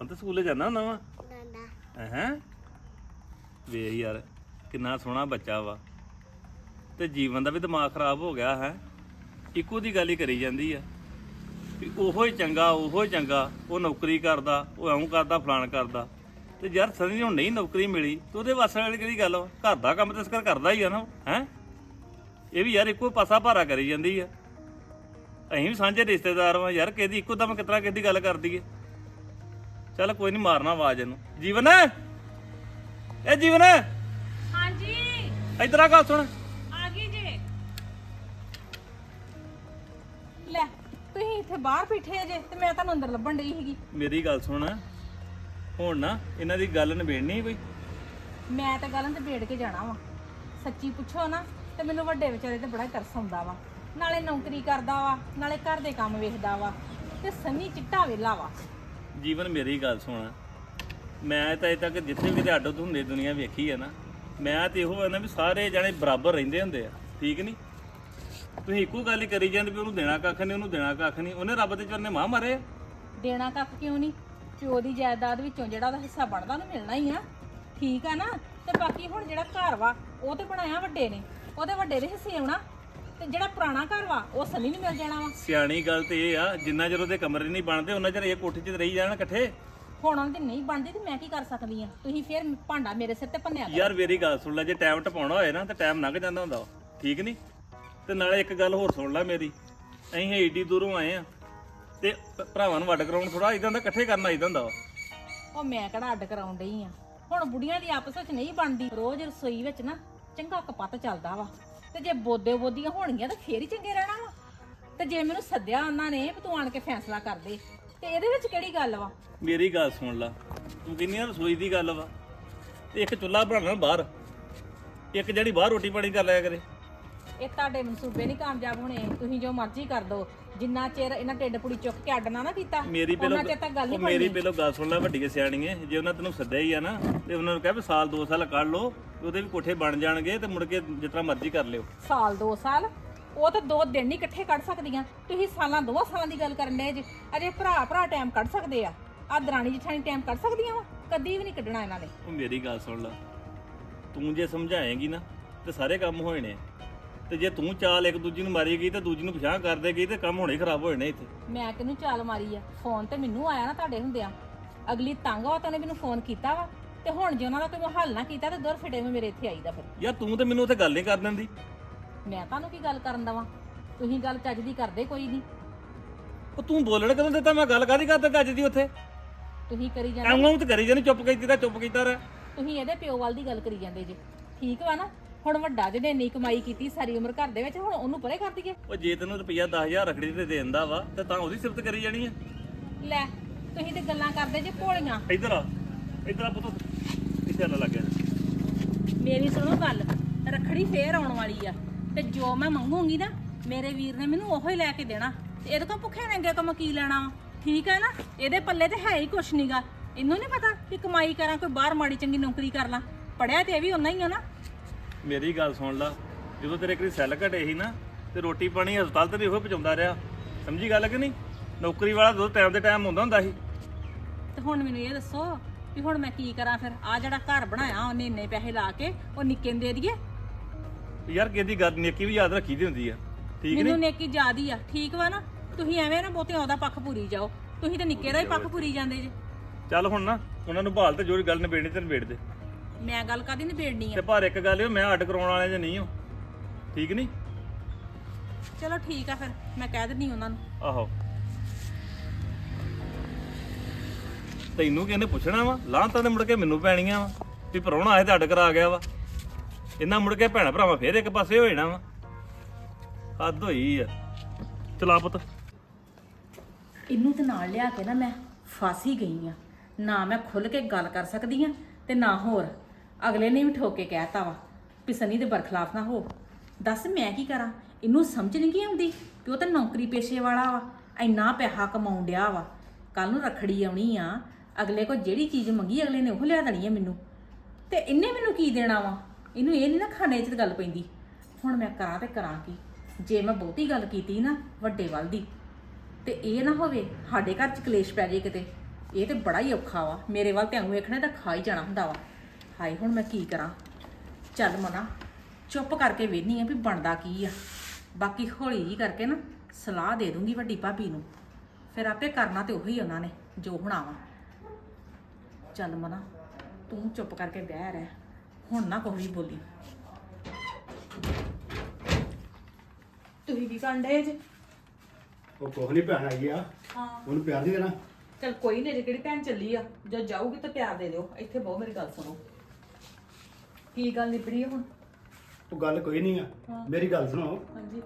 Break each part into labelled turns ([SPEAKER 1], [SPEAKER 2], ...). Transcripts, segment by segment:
[SPEAKER 1] ਹੁਣ ਤਾਂ ਸਕੂਲੇ ਜਾਣਾ ਹੁੰਦਾ ਵਾ?
[SPEAKER 2] ਦਾਦਾ
[SPEAKER 1] ਹੈ? ਵੇ ਯਾਰ ਕਿੰਨਾ ਸੋਹਣਾ ਬੱਚਾ ਵਾ। ਤੇ ਜੀਵਨ ਦਾ ਵੀ ਦਿਮਾਗ ਖਰਾਬ ਹੋ ਗਿਆ ਹੈ? ਇੱਕੋ ਦੀ ਗੱਲ ਹੀ ਕਰੀ ਜਾਂਦੀ ਆ। ਵੀ ਉਹੋ ਹੀ ਚੰਗਾ ਉਹੋ ਹੀ ਚੰਗਾ ਉਹ ਨੌਕਰੀ ਕਰਦਾ ਉਹ ਐਂ ਕਰਦਾ ਫਲਾਣ ਕਰਦਾ। ਤੇ ਯਾਰ ਸਨੀ ਨੂੰ ਨਹੀਂ ਨੌਕਰੀ ਮਿਲੀ ਤੇ ਉਹਦੇ ਵਾਸਤੇ ਵਾਲੀ ਕਿਹੜੀ ਗੱਲ ਵਾ? ਘਰ ਦਾ ਕੰਮ ਤੇ ਇਸ ਕਰ ਕਰਦਾ ਹੀ ਆ ਨਾ ਹੈ? ਇਹ ਵੀ ਯਾਰ ਇੱਕੋ ਪਾਸਾ ਭਾਰਾ ਕਰੀ ਜਾਂਦੀ ਆ। ਅਸੀਂ ਵੀ ਸਾਂਝੇ ਰਿਸ਼ਤੇਦਾਰ ਵਾਂ ਯਾਰ ਕਿਹਦੀ ਇੱਕੋ ਦਮ ਕਿਤਨਾ ਕਿਹਦੀ ਗੱਲ ਕਰਦੀ ਏ ਚੱਲ ਕੋਈ ਨਹੀਂ ਮਾਰਨਾ ਆਵਾਜ਼ ਇਹਨੂੰ। ਜੀਵਨ? ਇਹ ਜੀਵਨ?
[SPEAKER 3] ਹਾਂਜੀ।
[SPEAKER 1] ਇਧਰ ਆ ਗੱਲ ਸੁਣ।
[SPEAKER 3] ਆ ਗਈ ਜੇ। ਲੈ ਤੁਸੀਂ ਇੱਥੇ ਬਾਹਰ ਬੈਠੇ ਜੇ ਤੇ ਮੈਂ ਤੁਹਾਨੂੰ ਅੰਦਰ ਲੱਭਣ ਡਈ ਸੀਗੀ।
[SPEAKER 1] ਮੇਰੀ ਗੱਲ ਸੁਣ। ਹੁਣ ਨਾ ਇਹਨਾਂ ਦੀ ਗੱਲ ਨਿਬੇੜਨੀ ਕੋਈ?
[SPEAKER 3] ਮੈਂ ਤਾਂ ਗੱਲਾਂ ਤੇ ਬੇੜ ਕੇ ਜਾਣਾ ਵਾ। ਸੱਚੀ ਪੁੱਛੋ ਨਾ ਤੇ ਮੈਨੂੰ ਵੱਡੇ ਵਿਚਾਰੇ ਤੇ ਬੜਾ ਤਰਸ ਆਉਂਦਾ ਵਾ। ਨਾਲੇ ਨੌਕਰੀ ਕਰਦਾ ਵਾ ਨਾਲੇ ਘਰ ਦੇ ਕੰਮ ਵੇਖਦਾ ਵਾ ਤੇ ਸੰਨੀ ਚਿੱਟਾ ਵੇਲਾ ਵਾ।
[SPEAKER 1] ਜੀਵਨ ਮੇਰੀ ਗੱਲ ਸੁਣ। ਮੈਂ ਤਾਂ ਅਜੇ ਤੱਕ ਜਿੱਥੇ ਵੀ ਤੇ ਅੱਡ ਹੁੰਦੇ ਦੁਨੀਆ ਵੇਖੀ ਆ ਨਾ, ਮੈਂ ਤੇ ਇਹੋ ਆ ਨਾ ਵੀ ਸਾਰੇ ਜਣੇ ਬਰਾਬਰ ਰਹਿੰਦੇ ਹੁੰਦੇ ਆ, ਠੀਕ ਨਹੀਂ ਤੁਸੀਂ ਇੱਕੋ ਗੱਲ ਹੀ ਕਰੀ ਜਾਂਦੇ ਵੀ ਉਹਨੂੰ ਦੇਣਾ ਕੱਖ ਨਹੀਂ ਉਹਨੂੰ ਦੇਣਾ ਕੱਖ ਨਹੀਂ ਉਹਨੇ ਰੱਬ ਦੇ ਚਰਨੇ ਮਾਂ ਮਾਰੇ ਆ।
[SPEAKER 3] ਦੇਣਾ ਕੱਖ ਕਿਉਂ ਨਹੀਂ ਪਿਓ ਦੀ ਜਾਇਦਾਦ ਵਿੱਚੋਂ ਜਿਹੜਾ ਉਹਦਾ ਹਿੱਸਾ ਬਣਦਾ ਉਹਨੂੰ ਮਿਲਣਾ ਹੀ ਆ। ਠੀਕ ਆ ਨਾ? ਤੇ ਬਾਕੀ ਹੁਣ ਜਿਹੜਾ ਘਰ ਵਾ, ਉਹ ਤੇ ਬਣਾਇਆ ਵੱਡੇ ਨੇ, ਉਹਦੇ ਵੱਡੇ ਦੇ ਹਿੱਸੇ ਆਉਣਾ। ਤੇ ਜਿਹੜਾ ਪੁਰਾਣਾ ਘਰ ਵਾ ਉਹ ਸੰਨੀ ਨੂੰ ਮਿਲ ਜਾਣਾ ਵਾ।
[SPEAKER 1] ਸਿਆਣੀ ਗੱਲ ਤੇ ਇਹ ਆ ਜਿੰਨਾ ਚਿਰ ਉਹਦੇ ਕਮਰੇ ਨਹੀਂ ਬਣਦੇ ਉਹਨਾਂ ਚਿਰ ਇਹ ਕੋਠੇ 'ਚ ਰਹੀ ਜਾਣ ਇਕੱਠੇ।
[SPEAKER 3] ਹੁਣ ਉਹਨਾਂ ਦੀ ਨਹੀਂ ਬਣਦੀ ਤੇ ਮੈਂ ਕੀ ਕਰ ਸਕਦੀ ਆ? ਤੁਸੀਂ ਫੇਰ ਭਾਂਡਾ ਮੇਰੇ ਸਿਰ ਤੇ ਭੰਨਿਆ ਕਰੋ।
[SPEAKER 1] ਯਾਰ ਮੇਰੀ ਗੱਲ ਸੁਣ ਲੈ ਜੇ ਟਾਈਮ ਟਪਾਉਣਾ ਹੋਏ ਨਾ ਤਾਂ ਟਾਈਮ ਲੰਘ ਜਾਂਦਾ ਹੁੰਦਾ ਵਾ, ਠੀਕ ਨਹੀਂ ਤੇ ਨਾਲੇ ਇੱਕ ਗੱਲ ਹੋਰ ਸੁਣ ਲੈ ਮੇਰੀ। ਅਸੀਂ ਏਡੀ ਦੂਰੋਂ ਆਏ ਆ ਤੇ ਭ- ਭਰਾਵਾਂ ਨੂੰ ਵੱਡ ਕਰਾਉਣ ਥੋੜਾ ਇਦਾਂ ਦਾ ਇਕੱਠੇ ਕਰਨਾ ਇਦਾਂ ਹੁੰਦਾ ਵਾ।
[SPEAKER 3] ਉਹ ਮੈਂ ਕਿਹੜਾ ਅੱਡ ਕਰਾਉਣ ਡਈ ਆ? ਹੁਣ ਬੁੜੀਆਂ ਦੀ ਆਪਸ ਵਿੱਚ ਨਹੀਂ ਬਣਦੀ। ਰੋਜ਼ ਰਸੋਈ ਵਿੱਚ ਨਾ ਚੰਗਾ ਕਪੱਤ ਚੱਲਦਾ ਵਾ। ਤੇ ਜੇ ਬੋਦੇ ਬੋਦੀਆਂ ਹੋਣਗੀਆਂ ਤਾਂ ਫੇਰ ਹੀ ਚੰਗੇ ਰਹਿਣਾ ਵਾ। ਤੇ ਜੇ ਮੈਨੂੰ ਸੱਦਿਆ ਉਹਨਾਂ ਨੇ ਵੀ ਤੂੰ ਆਣ ਕੇ ਫੈਸਲਾ ਕਰ ਦੇ ਤੇ ਇਹਦੇ ਵਿੱਚ ਕਿਹੜੀ ਗੱਲ ਵਾ?
[SPEAKER 1] ਮੇਰੀ ਗੱਲ ਸੁਣ ਲੈ। ਤੂੰ ਕਹਿੰਦੀ ਆ ਰਸੋਈ ਦੀ ਗੱਲ ਵਾ। ਤੇ ਇੱਕ ਚੁੱਲ੍ਹਾ ਬਣਾਉਣਾ ਬਾਹਰ। ਇੱਕ ਜਿਹੜੀ ਬਾਹਰ ਰੋਟੀ ਪਾਣੀ ਕਰ ਲਿਆ ਕਰੇ।
[SPEAKER 3] ਇਹ ਤੁਹਾਡੇ ਮਨਸੂਬੇ ਨਹੀਂ ਕਾਮਯਾਬ ਹੋਣੇ। ਤੁਸੀਂ ਜੋ ਮਰਜ਼ੀ ਕਰ ਦੋ। ਜਿੰਨਾ ਚਿਰ ਇਹਨਾਂ ਢਿੱਡ ਪੁੜੀ ਚੁੱਕ ਕੇ ਅੱਡ ਨਾ ਨਾ ਕੀਤਾ
[SPEAKER 1] ਮੇਰੀ ਪਹਿਲਾਂ
[SPEAKER 3] ਉਹਨਾਂ ਚਿਰ ਤੱਕ ਗੱਲ
[SPEAKER 1] ਉਹ
[SPEAKER 3] ਨਹੀਂ
[SPEAKER 1] ਮੇਰੀ ਪਹਿਲਾਂ ਗੱਲ ਸੁਣ ਲੈ ਵੱਡੀ ਸਿਆਣੀਏ। ਜੇ ਉਹਨਾਂ ਤੈਨੂੰ ਸੱਦਿਆ ਹੀ ਆ ਨਾ ਤੇ ਉਹਨਾਂ ਨੂੰ ਕਹਿ ਵੀ ਸਾਲ 2 ਸਾਲ ਕੱਢ ਲਓ। ਉਹਦੇ ਵੀ ਕੋਠੇ ਬਣ ਜਾਣਗੇ ਤੇ ਮੁੜ ਕੇ ਜਿਤਨਾ ਮਰਜ਼ੀ ਕਰ ਲਿਓ।
[SPEAKER 3] ਸਾਲ ਦੋ ਸਾਲ। ਉਹ ਤਾਂ ਦੋ ਦਿਨ ਨਹੀਂ ਇਕੱਠੇ ਕੱਢ ਸਕਦੀਆਂ। ਤੁਸੀਂ ਸਾਲਾਂ ਦੋਵਾਂ ਸਾਲਾਂ ਦੀ ਗੱਲ ਕਰਨ ਦੇ ਜੇ। ਅਜੇ ਭਰਾ ਭਰਾ ਟਾਈਮ ਕੱਢ ਸਕਦੇ ਆ। ਆ ਦਰਾਣੀ ਜਠਾਣੀ ਟਾਈਮ ਕੱਢ ਸਕਦੀਆਂ ਵਾ? ਕਦੀ ਵੀ ਨਹੀਂ ਕੱਢਣਾ ਇਹਨਾਂ ਨੇ।
[SPEAKER 1] ਉਹ ਮੇਰੀ ਗੱਲ ਸੁਣ ਲੈ। ਤੂੰ ਜੇ ਸਮਝਾਏਂਗੀ ਨਾ ਤੇ ਸਾਰੇ ਕੰਮ ਹੋਏ ਨੇ। ਤੇ ਜੇ ਤੂੰ ਚਾਲ ਇੱਕ ਦੂਜੀ ਨੂੰ ਮਾਰੀ ਗਈ ਤੇ ਦੂਜੀ ਨੂੰ ਪਛਾਣ ਕਰ ਦੇਗੀ ਤੇ ਕੰਮ ਹੋਣੇ ਖਰਾਬ ਹੋਏ ਨੇ ਇੱਥੇ।
[SPEAKER 3] ਮੈਂ ਕਿਹਨੂੰ ਚਾਲ ਮਾਰੀ ਆ? ਫੋਨ ਤੇ ਮੈਨੂੰ ਆਇਆ ਨਾ ਤੁਹਾਡੇ ਹੁੰਦਿਆਂ। ਅਗਲੀ ਤੰਗ ਆ ਤਾਂ ਉਹਨੇ ਮੈਨੂੰ ਫੋਨ ਕੀਤਾ ਵਾ। ਤੇ ਹੁਣ ਜੇ ਉਹਨਾਂ ਦਾ ਕੋਈ ਹੱਲ ਨਾ ਕੀਤਾ ਤੇ ਦਰ ਫਿਟੇ ਵਿੱਚ ਮੇਰੇ ਇੱਥੇ ਆਈਦਾ ਫਿਰ।
[SPEAKER 1] ਯਾਰ ਤੂੰ ਤੇ ਮੈਨੂੰ ਉੱਥੇ ਗੱਲ ਨਹੀਂ ਕਰ ਦਿੰਦੀ।
[SPEAKER 3] ਮੈਂ ਤੁਹਾਨੂੰ ਕੀ ਗੱਲ ਕਰਨ ਦਵਾਂ? ਤੁਸੀਂ ਗੱਲ ਚੱਜ ਦੀ ਕਰਦੇ ਕੋਈ ਨਹੀਂ।
[SPEAKER 1] ਉਹ ਤੂੰ ਬੋਲਣ ਕਦੋਂ ਦਿੱਤਾ? ਮੈਂ ਗੱਲ ਕਾਦੀ ਕਰਦਾ ਗੱਜ ਦੀ ਉੱਥੇ?
[SPEAKER 3] ਤੁਸੀਂ ਕਰੀ ਜਾਂਦੇ
[SPEAKER 1] ਐਵੇਂ ਤੇ ਕਰੀ ਜਾਨੀ ਚੁੱਪ ਕੀਤੀ ਤਾਂ ਚੁੱਪ ਕੀਤਾ ਰਹਿ।
[SPEAKER 3] ਤੁਸੀਂ ਇਹਦੇ ਪਿਓ ਵੱਲ ਦੀ ਗੱਲ ਕਰੀ ਜਾਂਦੇ ਜੇ। ਠੀਕ ਵਾ ਨਾ? ਹੁਣ ਵੱਡਾ ਜਿਹਨੇ ਇੰਨੀ ਕਮਾਈ ਕੀਤੀ ਸਾਰੀ ਉਮਰ ਘਰ ਦੇ ਵਿੱਚ ਹੁਣ ਉਹਨੂੰ ਪਰੇ ਕਰ ਦਈਏ।
[SPEAKER 1] ਉਹ ਜੇ ਤੈਨੂੰ ਰੁਪਈਆ 10000 ਰਖੜੀ ਤੇ ਦੇ ਦਿੰਦਾ ਵਾ ਤੇ ਤਾਂ ਉਹਦੀ ਸਿਫਤ ਕਰੀ ਜਾਣੀ ਆ।
[SPEAKER 3] ਲੈ ਤੁਸੀਂ ਤੇ ਗੱਲਾਂ ਕਰਦੇ ਜੇ ਭੋਲੀਆਂ।
[SPEAKER 1] ਇੱਧਰ ਆ। ਇੱਧਰ ਆ ਪੁੱਤ।
[SPEAKER 3] ਮੇਰੀ ਸੁਣੋ ਗੱਲ ਰਖੜੀ ਫੇਰ ਆਉਣ ਵਾਲੀ ਆ। ਤੇ ਜੋ ਮੈਂ ਮੰਗੂਗੀ ਨਾ ਮੇਰੇ ਵੀਰ ਨੇ ਮੈਨੂੰ ਉਹੋ ਹੀ ਲੈ ਕੇ ਦੇਣਾ। ਤੇ ਇਹਦੇ ਕੋਲ ਭੁੱਖੇ ਨੰਗੇ ਕੰਮ ਕੀ ਲੈਣਾ ਵਾ? ਠੀਕ ਆ ਨਾ? ਇਹਦੇ ਪੱਲੇ ਤੇ ਹੈ ਹੀ ਕੁਛ ਨਹੀਂਗਾ ਇਹਨੂੰ ਨਹੀਂ ਪਤਾ ਕਿ ਕਮਾਈ ਕਰਾਂ ਕੋਈ ਬਾਹਰ ਮਾੜੀ ਚੰਗੀ ਨੌਕਰੀ ਕਰ ਲਾਂ। ਪੜਿਆ ਤੇ ਇਹ ਵੀ ਉਹਨਾਂ ਹੀ ਆ ਨਾ।
[SPEAKER 1] ਮੇਰੀ ਗੱਲ ਸੁਣ ਲਾ ਜਦੋਂ ਤੇਰੇ ਕੋਈ ਸੈੱਲ ਘਟੇ ਸੀ ਨਾ ਤੇ ਰੋਟੀ ਪਾਣੀ ਹਸਪਤਾਲ ਤੇ ਇਹੋ ਪਹੁੰਚਾਉਂਦਾ ਰਿਹਾ। ਸਮਝੀ ਗੱਲ ਕਿ ਨਹੀਂ? ਨੌਕਰੀ ਵਾਲਾ ਦੋ ਟਾਈਮ ਦੇ ਟਾਈਮ ਹੁੰਦਾ ਹੁੰਦਾ ਸੀ।
[SPEAKER 3] ਤੇ ਹੁਣ ਮੈਨੂੰ ਇਹ ਦੱਸੋ ਵੀ ਹੁਣ ਮੈਂ ਕੀ ਕਰਾਂ ਫਿਰ? ਆ ਜਿਹੜਾ ਘਰ ਬਣਾਇਆ ਉਹਨੇ ਇੰਨੇ ਪੈਸੇ ਲਾ ਕੇ ਉਹ ਨਿੱਕੇ ਨੂੰ ਦੇ ਦਈਏ?
[SPEAKER 1] ਯਾਰ ਕਿਹਦੀ ਗੱਲ ਨੇਕੀ ਵੀ ਯਾਦ ਰੱਖੀ ਦੀ ਹੁੰਦੀ ਆ। ਠੀਕ
[SPEAKER 3] ਮੈਨੂੰ
[SPEAKER 1] ਨਹੀਂ?
[SPEAKER 3] ਨੇਕੀ ਜ਼ਿਆਦੀ ਆ। ਠੀਕ ਵਾ ਨਾ? ਤੁਸੀਂ ਐਵੇਂ ਨਾ ਬਹੁਤੇ ਉਹਦਾ ਪੱਖ ਪੂਰੀ ਜਾਓ। ਤੁਸੀਂ ਤਾਂ ਨਿੱਕੇ ਦਾ ਹੀ ਪੱਖ ਪੂਰੀ ਜਾਂਦੇ ਜੇ।
[SPEAKER 1] ਚੱਲ ਹੁਣ ਨਾ ਉਹਨਾਂ ਨੂੰ ਭਾਲ ਤੇ ਜੋ ਗੱਲ ਨਿਬੇੜਨੀ ਤੇ ਨਿਬੇੜ ਦੇ।
[SPEAKER 3] ਮੈਂ ਗੱਲ ਕਾਦੀ ਨਿਬੇੜਨੀ ਆ?
[SPEAKER 1] ਤੇ ਪਰ ਇੱਕ ਗੱਲ ਇਹ ਮੈਂ ਅੱਡ ਕਰਾਉਣ ਵਾਲੇ ਜੇ ਨਹੀਂ ਹੋ। ਠੀਕ ਨਹੀਂ?
[SPEAKER 3] ਚਲੋ ਠੀਕ ਆ ਫਿਰ ਮੈਂ ਕਹਿ ਦਿੰਦੀ ਉਹਨਾਂ ਨੂੰ।
[SPEAKER 1] ਆਹੋ। ਤੈਨੂੰ ਕਿਹਨੇ ਪੁੱਛਣਾ ਵਾ? ਲਾਂਤਾਂ ਤੇ ਮੁੜ ਕੇ ਮੈਨੂੰ ਪੈਣੀਆਂ ਵਾ। ਵੀ ਪਰੌਣਾ ਆਏ ਤੇ ਅੱਡ ਕਰਾ ਗਿਆ ਵਾ। ਇਹਨਾਂ ਮੁੜ ਕੇ ਭੈਣਾ ਭਰਾਵਾਂ ਫੇਰ ਇੱਕ ਪਾਸੇ ਹੋ ਜਾਣਾ ਵਾ। ਹੱਦ ਹੋਈ ਆ। ਚਲਾ ਪੁੱਤ।
[SPEAKER 3] ਇਹਨੂੰ ਤੇ ਨਾਲ ਲਿਆ ਕੇ ਨਾ ਮੈਂ ਫਾਸੀ ਗਈ ਆ। ਨਾ ਮੈਂ ਖੁੱਲ ਕੇ ਗੱਲ ਕਰ ਸਕਦੀ ਆ ਤੇ ਨਾ ਹੋਰ। ਅਗਲੇ ਨੇ ਵੀ ਠੋਕ ਕੇ ਕਹਿਤਾ ਵਾ ਵੀ ਸਨੀ ਦੇ ਬਰਖਲਾਫ ਨਾ ਹੋ। ਦੱਸ ਮੈਂ ਕੀ ਕਰਾਂ? ਇਹਨੂੰ ਸਮਝ ਨਹੀਂ ਕੀ ਆਉਂਦੀ ਕਿ ਉਹ ਤਾਂ ਨੌਕਰੀ ਪੇਸ਼ੇ ਵਾਲਾ ਵਾ। ਇੰਨਾ ਪੈਸਾ ਕਮਾਉਣ ਡਿਆ ਵਾ। ਕੱਲ ਨੂੰ ਰਖੜੀ ਆਉਣੀ ਆ। ਅਗਲੇ ਕੋ ਜਿਹੜੀ ਚੀਜ਼ ਮੰਗੀ, ਅਗਲੇ ਨੇ ਉਹ ਲਿਆ ਦੇਣੀ ਹੈ ਮੈਨੂੰ। ਤੇ ਇਹਨੇ ਮੈਨੂੰ ਕੀ ਦੇਣਾ ਵਾ? ਇਹਨੂੰ ਇਹ ਨਹੀਂ ਨਾ ਖਾਣੇ 'ਚ ਗੱਲ ਪੈਂਦੀ। ਹੁਣ ਮੈਂ ਕਰਾਂ ਤੇ ਕਰਾਂ ਕੀ? ਜੇ ਮੈਂ ਬਹੁਤੀ ਗੱਲ ਕੀਤੀ ਨਾ, ਵੱਡੇ ਵੱਲ ਦੀ, ਤੇ ਇਹ ਨਾ ਹੋਵੇ ਸਾਡੇ ਘਰ 'ਚ ਕਲੇਸ਼ ਪੈ ਜੇ ਕਿਤੇ।
[SPEAKER 4] ਇਹ ਤੇ ਬੜਾ ਹੀ ਔਖਾ ਵਾ। ਮੇਰੇ ਵੱਲ ਧਿਆਨ ਵੇਖਣਾ ਤਾਂ ਖਾ ਹੀ ਜਾਣਾ ਹੁੰਦਾ ਵਾ। ਹਾਏ, ਹੁਣ ਮੈਂ ਕੀ ਕਰਾਂ? ਚੱਲ ਮਨਾ, ਚੁੱਪ ਕਰਕੇ ਵੇਹਨੀ ਆ ਵੀ ਬਣਦਾ ਕੀ ਆ। ਬਾਕੀ ਹੌਲੀ ਜੀ ਕਰਕੇ ਨਾ ਸਲਾਹ ਦੇ ਦੂੰਗੀ ਵੱਡੀ ਭਾਬੀ ਨੂੰ। ਫਿਰ ਆਪੇ ਕਰਨਾ ਤੇ ਉਹੀ ਉਹਨਾਂ ਨੇ, ਜੋ ਹੋਣਾ ਵਾ। ਚੱਲ ਮਨਾ ਤੂੰ ਚੁੱਪ ਕਰਕੇ ਬਹਿ ਰਹਿ ਹੁਣ ਨਾ ਕੋਈ ਵੀ ਬੋਲੀ। ਤੁਸੀਂ ਕੀ ਕਰਦੇ ਜੇ?
[SPEAKER 2] ਉਹ ਕੁਛ ਨਹੀਂ ਭੈਣ ਆਈ ਆ।
[SPEAKER 4] ਹਾਂ।
[SPEAKER 2] ਉਹਨੂੰ ਪਿਆਰ ਨਹੀਂ ਦੇਣਾ
[SPEAKER 4] ਚਲ ਕੋਈ ਨਹੀਂ ਜੇ ਕਿਹੜੀ ਭੈਣ ਚੱਲੀ ਆ? ਜਦ ਜਾਊਗੀ ਤਾਂ ਪਿਆਰ ਦੇ ਦਿਓ। ਇੱਥੇ ਬਹੁਤ ਮੇਰੀ ਗੱਲ ਸੁਣੋ। ਕੀ ਗੱਲ ਨਿਬੜੀ ਆ ਹੁਣ?
[SPEAKER 2] ਉਹ ਗੱਲ ਕੋਈ ਨਹੀਂ ਆ। ਮੇਰੀ ਗੱਲ ਸੁਣੋ।
[SPEAKER 4] ਹਾਂਜੀ।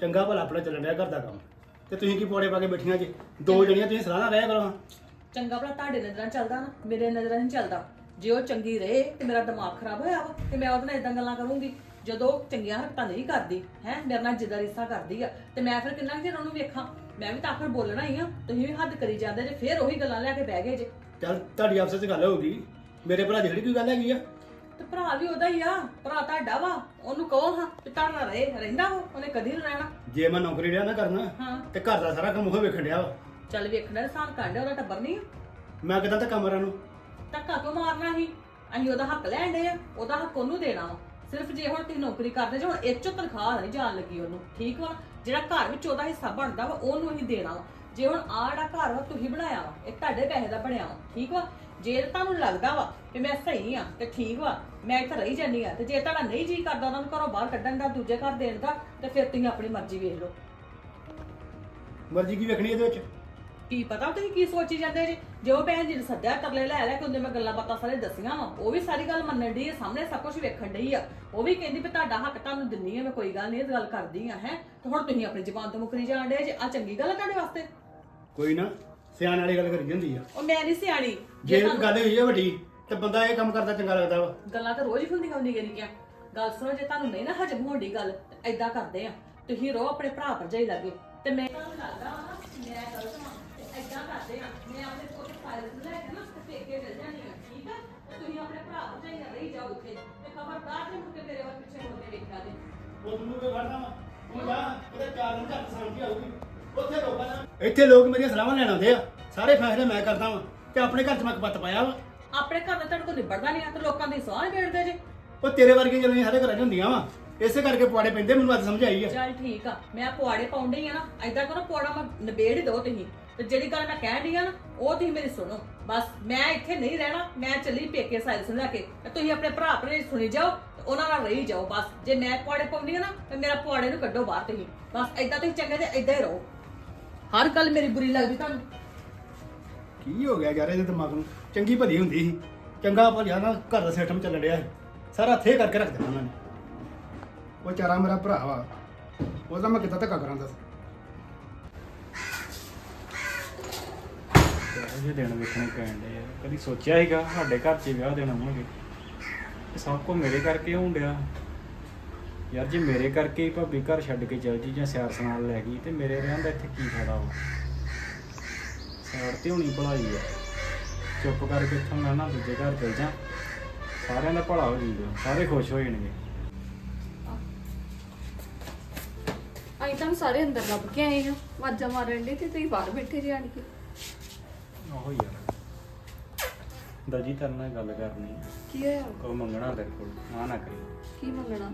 [SPEAKER 2] ਚੰਗਾ ਭਲਾ ਆਪਣਾ ਚੱਲਣ ਡਿਆ ਘਰ ਦਾ ਕੰਮ। ਤੇ ਤੁਸੀਂ ਕੀ ਪੌੜੇ ਪਾ ਕੇ ਬੈਠੀਆਂ ਜੀ? ਦੋ ਜਣੀਆਂ ਤੁਸੀਂ ਸਲਾਹ ਨਾ ਰਹਿਆ ਕਰੋ
[SPEAKER 4] ਚੰਗਾ ਭਲਾ ਤੁਹਾਡੇ ਨਜ਼ਰਾਂ ਚੱਲਦਾ ਨਾ ਮੇਰੇ ਨਜ਼ਰਾਂ ਨਹੀਂ ਚੱਲਦਾ। ਜੇ ਉਹ ਚੰਗੀ ਰਹੇ ਤੇ ਮੇਰਾ ਦਿਮਾਗ ਖਰਾਬ ਹੋਇਆ ਵਾ ਤੇ ਮੈਂ ਉਹਦੇ ਨਾਲ ਇਦਾਂ ਗੱਲਾਂ ਕਰੂੰਗੀ। ਜਦੋਂ ਉਹ ਚੰਗੀਆਂ ਹਰਕਤਾਂ ਨਹੀਂ ਕਰਦੀ ਹੈ ਮੇਰੇ ਨਾਲ ਜਿੱਦਾਂ ਰਿਸ਼ਤਾ ਕਰਦੀ ਆ ਤੇ ਮੈਂ ਫਿਰ ਕਿੰਨਾ ਕੁ ਚਿਰ ਉਹਨੂੰ ਵੇਖਾਂ? ਮੈਂ ਵੀ ਤਾਂ ਆਖਰ ਬੋਲਣਾ ਹੀ ਆ ਤੁਸੀਂ ਵੀ ਹੱਦ ਕਰੀ ਜਾਂਦੇ ਜੇ ਫਿਰ ਉਹੀ ਗੱਲਾਂ ਲੈ ਕੇ ਬਹਿ ਗਏ ਜੇ।
[SPEAKER 2] ਚੱਲ ਤੁਹਾਡੀ ਆਪਸ ਵਿੱਚ ਗੱਲ ਹੋਊਗੀ ਮੇਰੇ ਭਰਾ ਦੀ ਜਿਹੜੀ ਕੋਈ ਗੱਲ ਹੈਗੀ ਆ?
[SPEAKER 4] ਤੇ ਭਰਾ ਵੀ ਉਹਦਾ ਹੀ ਆ ਭਰਾ ਤੁਹਾਡਾ ਵਾ ਉਹਨੂੰ ਕਹੋ ਹਾਂ ਤੇ ਤੁਹਾਡਾ ਨਾਲ ਰਹੇ ਰਹਿੰਦਾ ਉਹ ਉਹਨੇ ਕਦੀ ਨਹੀਂ ਰਹਿਣਾ।
[SPEAKER 2] ਜੇ ਮੈਂ ਨੌਕਰੀ ਰਿਹਾ ਨਾ ਕਰਨਾ
[SPEAKER 4] ਹਾਂ।
[SPEAKER 2] ਤੇ ਘਰ ਦਾ ਸਾਰਾ ਕੰਮ ਉਹ ਵੇਖਣ ਡਿਆ ਵਾ।
[SPEAKER 4] ਚੱਲ ਵੇਖਣਾ ਸਾਨ ਕਾਂਡੇ ਉਹਦਾ ਟੱਬਰ ਨਹੀਂ ਆ।
[SPEAKER 2] ਮੈਂ ਕਿਦਾਂ ਧੱਕਾ ਮਾਰਾਂ ਨੂੰ
[SPEAKER 4] ਧੱਕਾ ਕਿਉਂ ਮਾਰਨਾ ਸੀ? ਅਸੀਂ ਉਹਦਾ ਹੱਕ ਲੈਣ ਦੇ ਆ ਉਹਦਾ ਹੱਕ ਉਹਨੂੰ ਦੇਣਾ ਵਾ। ਸਿਰਫ ਜੇ ਹੁਣ ਤੁਸੀਂ ਨੌਕਰੀ ਕਰਦੇ ਜੇ ਹੁਣ ਇਹ ਚੋਂ ਤਨਖਾਹ ਨਹੀਂ ਜਾਣ ਲੱਗੀ ਉਹਨੂੰ ਠੀਕ ਵਾ? ਜਿਹੜਾ ਘਰ ਵਿੱਚ ਉਹਦਾ ਹਿੱਸਾ ਬਣਦਾ ਵਾ ਉਹਨੂੰ ਅਸੀਂ ਦੇਣਾ ਵਾ। ਜੇ ਹੁਣ ਆ ਜਿਹੜਾ ਘਰ ਵਾ ਤੁਸੀਂ ਬਣਾਇਆ ਵਾ ਇਹ ਤੁਹਾਡੇ ਪੈਸੇ ਦਾ ਬਣਿਆ ਵਾ ਠੀਕ ਵਾ? ਜੇ ਤੁਹਾਨੂੰ ਲੱਗਦਾ ਵਾ ਕਿ ਮੈਂ ਸਹੀ ਆ ਤੇ ਠੀਕ ਵਾ ਮੈਂ ਇੱਥੇ ਰਹੀ ਜਾਨੀ ਆ ਤੇ ਜੇ ਤੁਹਾਡਾ ਨਹੀਂ ਜੀ ਕਰਦਾ ਉਹਨਾਂ ਨੂੰ ਘਰੋਂ ਬਾਹਰ ਕੱਢਣ ਦਾ ਦੂਜੇ ਘਰ ਦੇਣ ਦਾ ਤੇ ਫਿਰ ਤੁਸੀਂ ਆਪਣੀ ਮਰਜ਼ੀ ਵੇਖ ਲਓ।
[SPEAKER 2] ਮਰਜ਼ੀ ਕੀ ਵੇਖਣੀ ਇਹਦੇ ਵਿੱਚ?
[SPEAKER 4] ਕੀ ਪਤਾ ਤੁਸੀਂ ਕੀ ਸੋਚੀ ਜਾਂਦੇ ਜੀ? ਜੋ ਭੈਣ ਜੀ ਨੇ ਸੱਦਿਆ ਤਰਲੇ ਲੈ ਲੈ ਕੇ ਉਹਦੇ ਮੈਂ ਗੱਲਾਂ ਬਾਤਾਂ ਸਾਰੇ ਦੱਸੀਆਂ ਵਾ ਉਹ ਵੀ ਸਾਰੀ ਗੱਲ ਮੰਨਣ ਡਈ ਆ ਸਾਹਮਣੇ ਸਭ ਕੁਝ ਵੇਖਣ ਡਈ ਆ। ਉਹ ਵੀ ਕਹਿੰਦੀ ਵੀ ਤੁਹਾਡਾ ਹੱਕ ਤੁਹਾਨੂੰ ਦਿੰਨੀ ਆ ਮੈਂ ਕੋਈ ਗੱਲ ਨਹੀਂ ਇਹ ਗੱਲ ਕਰਦੀ ਆ ਹੈ। ਤੇ ਹੁਣ ਤੁਸੀਂ ਆਪਣੀ ਜ਼ਬਾਨ ਤੋਂ ਮੁਕਰੀ ਜਾਣ ਡੇ ਜੇ ਆ ਚੰਗੀ ਗੱਲ ਆ ਤੁਹਾਡੇ ਵਾਸਤੇ?
[SPEAKER 2] ਕੋਈ ਨਾ ਸਿਆਣ ਵਾਲੀ ਗੱਲ ਕਰੀ ਹੁੰਦੀ ਆ।
[SPEAKER 4] ਉਹ ਮੈਂ ਨਹੀਂ ਸਿਆਣੀ।
[SPEAKER 2] ਜੇ
[SPEAKER 4] ਤੁਹਾਨੂੰ-
[SPEAKER 2] ਗੱਲ ਹੋਈ ਆ ਵੱਡੀ ਤੇ ਬੰਦਾ ਇਹ ਕੰਮ ਕਰਦਾ ਚੰਗਾ ਲੱਗਦਾ ਵਾ।
[SPEAKER 4] ਗੱਲਾਂ ਤਾਂ ਰੋਜ਼ ਹੀ ਹੁੰਦੀਆਂ ਹੁੰਦੀਆਂ ਨੇ ਕਿਆ। ਗੱਲ ਸੁਣੋ ਜੇ ਤੁਹਾਨੂੰ ਨਹੀਂ ਨਾ ਹਜਮ ਹੋਣ ਦੀ ਗੱਲ ਐਦਾਂ ਕਰਦੇ ਆ। ਤੁਸੀਂ ਰਹੋ ਆਪਣੇ ਭਰਾ ਭਰਜਾਈ ਲੱਗੇ। ਤੇ ਮੈਂ ਤੁਹਾਨੂੰ ਲੱਗਦਾ ਵਾ ਨਾ ਮੈਂ ਗਲਤ ਹਾਂ। ਐਦਾਂ ਕਰਦੇ ਆ। ਮੈਂ ਆਪਣੇ ਕੋਲ ਫਾਈਲ ਲੈ ਕੇ ਨਾ ਤੇ ਪੇਕੇ ਚਲ ਜਾਣੀ ਆ ਠੀਕ ਆ? ਤੇ ਤੁਸੀਂ ਆਪਣੇ ਭਰਾ ਭਰਜਾਈ ਨਾਲ ਰਹੀ ਜਾਓ ਉੱਥੇ। ਤੇ ਖਬਰਦਾਰ ਜੇ ਮੁੜ ਕੇ ਮੇਰੇ ਵੱਲ ਪਿੱਛੇ ਮੁੜ ਕੇ ਵੇਖਿਆ ਜੇ
[SPEAKER 2] ਉਹ ਤੁਹਾਨੂੰ ਕੋਈ ਫੜਨਾ ਵਾ? ਤੂੰ ਜਾ ਉਹਦੇ ਚਾਰ ਦਿਨ ਘੱਟ ਸਾਂਝੀ ਆਊਗੀ। ਉੱਥੇ ਲੋਕਾਂ ਨਾਲ ਇੱਥੇ ਲੋਕ ਮੇਰੀਆਂ ਸਲਾਹਾਂ ਲੈਣ ਆਉਂਦੇ ਆ। ਸਾਰੇ ਫੈਸਲੇ ਮੈਂ ਕਰਦਾ ਵਾਂ ਤੇ ਆਪਣੇ ਘਰ 'ਚ ਮੈਂ ਕਪੱਤ ਪਾਇਆ ਵਾ।
[SPEAKER 4] ਆਪਣੇ ਘਰ ਦਾ ਤੁਹਾਡੇ ਕੋਲ ਨਿਬੜਦਾ ਨਹੀਂ ਆ ਤੇ ਲੋਕਾਂ ਦੀ ਸਵਾਹ ਵੇੜਦੇ ਜੇ।
[SPEAKER 2] ਉਹ ਤੇਰੇ ਵਰਗੇ ਜਦੋਂ ਸਾਡੇ ਘਰਾਂ 'ਚ ਹੁੰਦੀਆਂ ਵਾ। ਇਸੇ ਕਰਕੇ ਪੁਆੜੇ ਪੈਂਦੇ ਮੈਨੂੰ ਅੱਜ ਸਮਝ ਆਈ ਆ।
[SPEAKER 4] ਚੱਲ ਠੀਕ ਆ ਮੈਂ ਪੁਆੜੇ ਪਾਉਂਦੀ ਆ ਨਾ। ਐਦਾਂ ਕਰੋ ਪੁਆੜਾ ਮੈਂ ਨਿਬੇੜ ਹੀ ਦੋ ਤੁਸੀਂ। ਤੇ ਜਿਹੜੀ ਗੱਲ ਮੈਂ ਕਹਿਣ ਡਈ ਆ ਨਾ, ਉਹ ਤੁਸੀਂ ਮੇਰੀ ਸੁਣੋ। ਬਸ ਮੈਂ ਇੱਥੇ ਨਹੀਂ ਰਹਿਣਾ, ਮੈਂ ਚੱਲੀ ਪੇਕੇ ਸਾਈਲ ਸੁਣ ਲੈ ਕੇ। ਤੇ ਤੁਸੀਂ ਆਪਣੇ ਭਰਾ ਭਰੇ ਸੁਣੀ ਜਾਓ ਤੇ ਉਹਨਾਂ ਨਾਲ ਰਹੀ ਜਾਓ, ਬਸ। ਜੇ ਮੈਂ ਪੁਆੜੇ ਪਾਉਂਦੀ ਆ ਨਾ, ਤੇ ਮੇਰਾ ਪੁਆੜੇ ਨੂੰ ਕੱਢੋ ਬਾਹਰ ਤੁਸੀਂ। ਬਸ ਐਦਾਂ ਤੁਸੀਂ ਚੰਗੇ ਤੇ ਐਦਾਂ ਹੀ ਰਹੋ। ਹਰ ਗੱਲ ਮੇਰੀ ਬੁਰੀ ਲੱਗਦੀ ਤੁਹਾਨੂੰ।
[SPEAKER 2] ਕੀ ਹੋ ਗਿਆ ਯਾਰ ਇਹਦੇ ਦਿਮਾਗ ਨੂੰ? ਚੰਗੀ ਭਲੀ ਹੁੰਦੀ ਸੀ। ਚੰਗਾ ਭਲਿਆ ਨਾ ਘਰ ਦਾ ਸਿਸਟਮ ਚੱਲਣ ਡਿਆ ਸੀ। ਸਾਰਾ ਥੇ ਕਰਕੇ ਰੱਖ ਦੇਣਾ ਉਹਨਾਂ ਨੇ। ਉਹ ਚਾਰਾ ਮੇਰਾ ਭਰਾ ਵਾ। ਉਹਦਾ ਮੈਂ ਕਿੱਦਾਂ ਧੱਕਾ ਕਰਾਂ ਦੱਸ?
[SPEAKER 5] ਇਹ ਦਿਨ ਵੇਖਣੇ ਪੈਣ ਦੇ ਆ। ਕਦੀ ਸੋਚਿਆ ਸੀਗਾ ਸਾਡੇ ਘਰ 'ਚ ਵਿਆਹ ਦੇਣਾ ਹੋਣਗੇ ਇਹ ਸਭ ਕੁਝ ਮੇਰੇ ਕਰਕੇ ਹੋਣ ਡਿਆ। ਯਾਰ ਜੇ ਮੇਰੇ ਕਰਕੇ ਹੀ ਭਾਬੀ ਘਰ ਛੱਡ ਕੇ ਚਲ ਜੀ ਜਾਂ ਸਿਆਰ ਸਨਾਲ ਲੈ ਗਈ, ਤੇ ਮੇਰੇ ਰਹਿਣ ਦਾ ਇੱਥੇ ਕੀ ਫਾਇਦਾ ਵਾ? ਸਿਆਰ ਤੇ ਹੋਣੀ ਭਲਾਈ ਆ। ਚੁੱਪ ਕਰਕੇ ਇੱਥੋਂ ਮੈਂ ਨਾ ਦੂਜੇ ਘਰ ਚਲ ਜਾ। ਸਾਰਿਆਂ ਦਾ ਭਲਾ ਹੋ ਜੂਗਾ ਸਾਰੇ ਖੁਸ਼ ਹੋ ਜਾਣਗੇ।
[SPEAKER 6] ਅਸੀਂ ਤਾਂ ਸਾਰੇ ਅੰਦਰ ਲੱਭ ਕੇ ਆਏ ਹਾਂ। ਵਾਜਾਂ ਮਾਰਨ ਦੇ ਤੇ ਤੁਸੀਂ ਬਾਹਰ ਬੈਠੇ ਜੇ ਆਣ ਕੇ।
[SPEAKER 5] ਆਹੋ ਯਾਰ ਦਲਜੀਤ ਤੇਰੇ ਨਾਲ ਗੱਲ ਕਰਨੀ ਆ।
[SPEAKER 6] ਕੀ ਹੋਇਆ?
[SPEAKER 5] ਕੋ ਮੰਗਣਾ ਤੇਰੇ ਕੋਲ ਨਾ ਨਾ ਕਰੀ।
[SPEAKER 6] ਕੀ ਮੰਗਣਾ?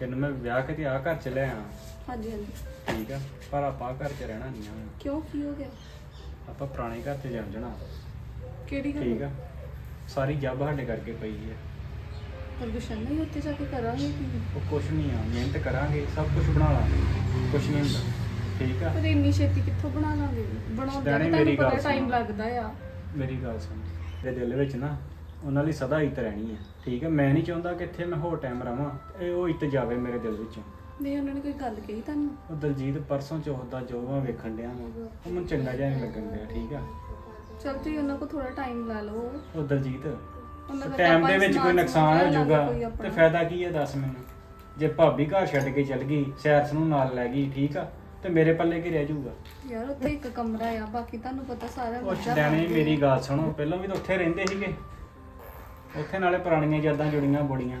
[SPEAKER 5] ਤੈਨੂੰ ਮੈਂ ਵਿਆਹ ਕੇ ਤੇ ਆ ਘਰ ਚ ਲੈ ਆ
[SPEAKER 6] ਹਾਂਜੀ ਹਾਂਜੀ।
[SPEAKER 5] ਠੀਕ ਆ ਪਰ ਆਪਾਂ ਘਰ ਚ ਰਹਿਣਾ ਨਹੀਂ ਆ।
[SPEAKER 6] ਕਿਉਂ? ਕੀ ਹੋ ਗਿਆ?
[SPEAKER 5] ਆਪਾਂ ਪੁਰਾਣੇ ਘਰ ਤੇ ਜਾਣ ਜਾਣਾ।
[SPEAKER 6] ਕਿਹੜੀ ਗੱਲ?
[SPEAKER 5] ਠੀਕ ਆ ਸਾਰੀ ਜੱਬ ਸਾਡੇ ਕਰਕੇ ਪਈ ਹੈ
[SPEAKER 6] ਪਰ ਗੁਸ਼ਨ ਨਹੀਂ ਉੱਤੇ ਜਾ ਕੇ ਕਰਾਂਗੇ ਕੀ
[SPEAKER 5] ਉਹ ਕੁਛ ਨਹੀਂ ਆ ਮਿਹਨਤ ਕਰਾਂਗੇ ਸਭ ਕੁਝ ਬਣਾ ਲਾਂਗੇ। ਕੁਛ ਨਹੀਂ ਹੁੰਦਾ। ਠੀਕ ਆ।
[SPEAKER 6] ਪਰ ਇੰਨੀ ਛੇਤੀ ਕਿੱਥੋਂ ਬਣਾ ਲਾਂਗੇ? ਬਣਾਉਂਦੇ ਤਾਂ ਤੁਹਾਨੂੰ ਪਤਾ ਟਾਈਮ। ਲੱਗਦਾ ਆ।
[SPEAKER 5] ਮੇਰੀ ਗੱਲ ਸੁਣ। ਤੇ ਦਿਲ ਵਿੱਚ ਨਾ ਉਹਨਾਂ ਲਈ ਸਦਾ ਇੱਜ਼ਤ ਰਹਿਣੀ ਹੈ ਠੀਕ ਹੈ ਮੈਂ ਨਹੀਂ ਚਾਹੁੰਦਾ ਕਿ ਇੱਥੇ ਮੈਂ ਹੋਰ ਟਾਈਮ ਰਵਾਂ ਇਹ ਉਹ ਇੱਜ਼ਤ ਜਾਵੇ ਮੇਰੇ ਦਿਲ ਵਿੱਚੋਂ।
[SPEAKER 6] ਨਹੀਂ ਉਹਨਾਂ ਨੇ ਕੋਈ ਗੱਲ ਕਹੀ ਤੁਹਾਨੂੰ?
[SPEAKER 5] ਉਹ ਦਲਜੀਤ ਪਰਸੋਂ ਚੌਥ ਦਾ ਜੋ ਮੈਂ ਵੇਖਣ ਡਿਆ ਵਾਂ, ਉਹ ਮੈਨੂੰ ਚੰਗਾ ਜਿਹਾ ਨਹੀਂ ਲੱਗਣ ਡਿਆ ਠੀਕ ਆ?
[SPEAKER 6] ਚਲ ਤੁਸੀਂ ਉਹਨਾਂ ਕੋਲ ਥੋੜਾ ਟਾਈਮ ਲਾ ਲਓ।
[SPEAKER 5] ਉਹ ਦਲਜੀਤ
[SPEAKER 6] ਉਹਨਾਂ ਦਾ
[SPEAKER 5] ਟਾਈਮ ਦੇ ਵਿੱਚ ਕੋਈ ਨੁਕਸਾਨ ਹੋ ਜਾਊਗਾ ਤੇ। ਫਾਇਦਾ ਕੀ ਹੈ ਦੱਸ ਮੈਨੂੰ? ਜੇ ਭਾਬੀ ਘਰ ਛੱਡ ਕੇ ਚਲ ਗਈ ਸੈਰਸ ਨੂੰ ਨਾਲ ਲੈ ਗਈ ਠੀਕ ਆ? ਤੇ ਮੇਰੇ ਪੱਲੇ ਕੀ ਰਹਿ ਜਾਊਗਾ?
[SPEAKER 6] ਯਾਰ ਉੱਥੇ ਇੱਕ ਕਮਰਾ ਆ ਬਾਕੀ ਤੁਹਾਨੂੰ ਪਤਾ ਸਾਰਾ
[SPEAKER 5] ਉਹ ਛਡਾਣੇ
[SPEAKER 6] ਪਾਲਦੇ
[SPEAKER 5] ਮੇਰੀ ਗੱਲ ਸੁਣੋ ਪਹਿਲਾਂ ਵੀ ਤਾਂ ਉੱਥੇ ਰਹਿੰਦੇ ਸੀਗੇ। ਉੱਥੇ ਨਾਲੇ ਪੁਰਾਣੀਆਂ ਯਾਦਾਂ ਜੁੜੀਆਂ ਬੜੀਆਂ।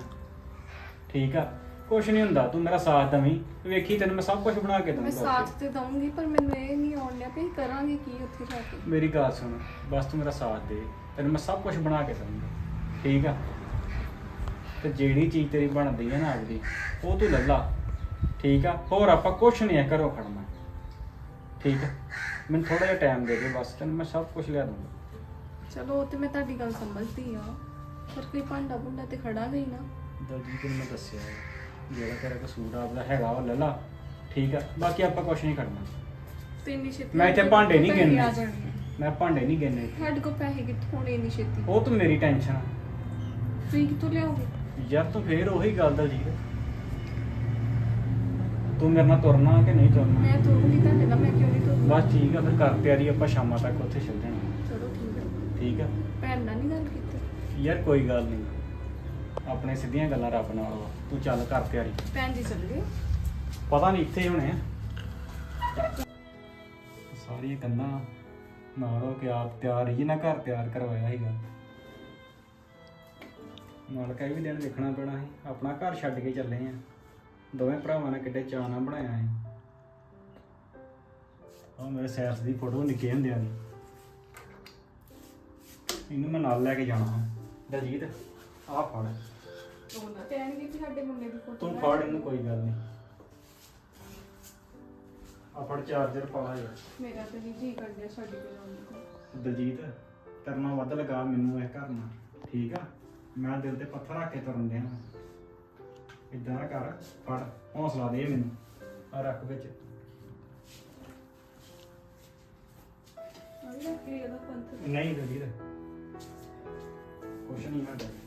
[SPEAKER 5] ਠੀਕ ਆ? ਕੁਛ ਨਹੀਂ ਹੁੰਦਾ ਤੂੰ ਮੇਰਾ ਸਾਥ ਦਵੀਂ। ਵੇਖੀ ਤੈਨੂੰ ਮੈਂ ਸਭ ਕੁਝ ਬਣਾ ਕੇ
[SPEAKER 6] ਮੈਂ
[SPEAKER 5] ਦਊਂਗਾ
[SPEAKER 6] ਸਾਥ ਤੇ ਦਊਂਗੀ ਪਰ ਮੈਨੂੰ ਇਹ ਨਹੀਂ ਆਉਣ ਡਿਆ ਵੀ ਕਰਾਂਗੇ ਕੀ ਉੱਥੇ ਜਾ ਕੇ।
[SPEAKER 5] ਮੇਰੀ ਗੱਲ ਸੁਣ ਬਸ ਤੂੰ ਮੇਰਾ ਸਾਥ ਦੇ। ਤੈਨੂੰ ਮੈਂ ਸਭ ਕੁਝ ਬਣਾ ਕੇ ਦਊਂਗਾ। ਠੀਕ ਆ? ਤੇ ਜਿਹੜੀ ਚੀਜ਼ ਤੇਰੀ ਬਣਦੀ ਹੈ ਨਾ ਆਪਦੀ ਉਹ ਤੂੰ ਲੈ ਲਾ। ਠੀਕ ਆ? ਹੋਰ ਆਪਾਂ ਕੁਝ ਨਹੀਂ ਹੈ ਕਰੋ ਖੜਨਾ। ਠੀਕ ਆ? ਮੈਨੂੰ ਥੋੜਾ ਜਿਹਾ ਟਾਈਮ ਦੇ ਦੇ ਬਸ ਤੈਨੂੰ ਮੈਂ ਸਭ ਕੁਝ ਲਿਆ ਦੂੰਗਾ
[SPEAKER 6] ਚਲੋ ਉਹ ਤੇ ਮੈਂ ਤੁਹਾਡੀ ਗੱਲ ਸਮਝਦੀ ਆ। ਪਰ ਕੋਈ ਭਾਂਡਾ ਭੁੰਡਾ ਤੇ ਖੜਾ ਗਈ ਨਾ।
[SPEAKER 5] ਦਲਜੀਤ ਨੂੰ ਮੈਂ ਦੱਸਿਆ ਹੈ, ਜਿਹੜਾ ਤੇਰਾ ਕਸੂਰ ਆਪਦਾ ਹੈਗਾ ਉਹ ਲੈ ਲਾ ਠੀਕ ਆ? ਬਾਕੀ ਆਪਾਂ ਕੁਝ ਨਹੀਂ ਕਰਨਾ
[SPEAKER 6] ਤੇ ਇੰਨੀ ਛੇਤੀ
[SPEAKER 5] ਮੈਂ ਇੱਥੇ ਭਾਂਡੇ ਨਹੀਂ
[SPEAKER 6] ਪੈਸੇ
[SPEAKER 5] ਗਿਣਨੇ।
[SPEAKER 6] ਆ।
[SPEAKER 5] ਮੈਂ ਭਾਂਡੇ ਨਹੀਂ ਗਿਣਨੇ
[SPEAKER 6] ਸਾਡੇ ਕੋਲ ਪੈਸੇ ਕਿੱਥੋਂ ਹੋਣੇ ਇੰਨੀ ਛੇਤੀ?
[SPEAKER 5] ਉਹ ਤਾਂ ਮੇਰੀ ਟੈਨਸ਼ਨ ਆ।
[SPEAKER 6] ਤੁਸੀਂ ਕਿੱਥੋਂ ਲਿਆਓਗੇ?
[SPEAKER 5] ਯਾਰ ਤੂੰ ਫੇਰ ਉਹੀ ਗੱਲ ਦਾ ਜੀ ਤੂੰ ਮੇਰੇ ਨਾਲ ਤੁਰਨਾ ਕਿ ਨਹੀਂ ਤੁਰਨਾ?
[SPEAKER 6] ਮੈਂ ਤੁਰੂੰਗੀ ਤੁਹਾਡੇ ਨਾਲ ਮੈਂ ਕਿਉਂ ਨਹੀਂ ਤੁਰੂੰਗੀ?
[SPEAKER 5] ਬਸ ਠੀਕ ਆ ਫਿਰ ਕਰ ਤਿਆਰੀ ਆਪਾਂ ਸ਼ਾਮਾਂ ਤੱਕ ਉੱਥੇ ਚੱਲ ਜਾਣਾ।
[SPEAKER 6] ਚਲੋ ਠੀਕ ਹੈ
[SPEAKER 5] ਠੀਕ ਆ?
[SPEAKER 6] ਭੈਣ ਨਾਲ ਨਹੀਂ ਗੱਲ ਕੀਤੀ?
[SPEAKER 5] ਯਾਰ ਕੋਈ ਗੱਲ ਨਹੀਂ ਆਪਣੇ ਸਿੱਧੀਆਂ ਗੱਲਾਂ ਰੱਬ ਨਾਲ ਵਾ। ਤੂੰ ਚੱਲ ਕਰ ਤਿਆਰੀ
[SPEAKER 6] ਭੈਣ ਜੀ ਚੱਲ ਗਏ।
[SPEAKER 5] ਪਤਾ ਨਹੀਂ ਇੱਥੇ ਹੀ ਹੋਣੇ ਆ। ਸਾਰੀਆਂ ਕੰਨਾਂ ਨਾਲ ਹੋ ਕੇ ਆਪ ਤਿਆਰ ਹੀ ਨਾ ਘਰ ਤਿਆਰ ਕਰਵਾਇਆ ਸੀਗਾ। ਮਾਲਕਾ ਵੀ ਦਿਨ ਦੇਖਣਾ ਪੈਣਾ ਸੀ। ਆਪਣਾ ਘਰ ਛੱਡ ਕੇ ਚੱਲੇ ਆ। ਦੋਵੇਂ ਭਰਾਵਾਂ ਨੇ ਕਿੱਡੇ ਚਾਅ ਨਾਲ ਬਣਾਇਆ ਸੀ। ਆ ਮੇਰੇ ਸੈਰਸ ਦੀ ਫੋਟੋ ਨਿੱਕੇ ਹੁੰਦਿਆਂ ਦੀ। ਇਹਨੂੰ ਮੈਂ ਨਾਲ ਲੈ ਕੇ ਜਾਣਾ ਦਲਜੀਤ, ਆਹ ਫੜ।
[SPEAKER 6] ਉਹ ਨਾ ਕਹਿਣਗੇ ਕਿ ਸਾਡੇ ਮੁੰਡੇ ਦੀ ਫੋਟੋ
[SPEAKER 5] ਤੂੰ ਫੜ, ਇਹਨੂੰ ਕੋਈ ਗੱਲ ਨਹੀਂ। ਆ ਫੜ, ਚਾਰਜਰ ਪਾ ਯਾਰ।
[SPEAKER 6] ਮੇਰਾ ਤੇ ਨਹੀਂ ਜੀ ਕਰਦਾ ਛੱਡ ਕੇ ਜਾਣ ਨੂੰ
[SPEAKER 5] ਦਲਜੀਤ ਕਰਨਾ ਵੱਧ ਲਗਾ ਮੈਨੂੰ ਇਹ ਕਰਨਾ ਠੀਕ ਆ? ਮੈਂ ਦਿਲ ਤੇ ਪੱਥਰ ਰੱਖ ਕੇ ਤੁਰਨ ਡਿਆ ਇਦਾਂ ਨਾ ਕਰ ਫੜ ਹੌਸਲਾ ਦੇ ਮੈਨੂੰ। ਆ ਰੱਖ ਵਿੱਚ। ਨਹੀਂ ਦਲਜੀਤ ਕੁਛ ਨਹੀਂ ਹੁੰਦਾ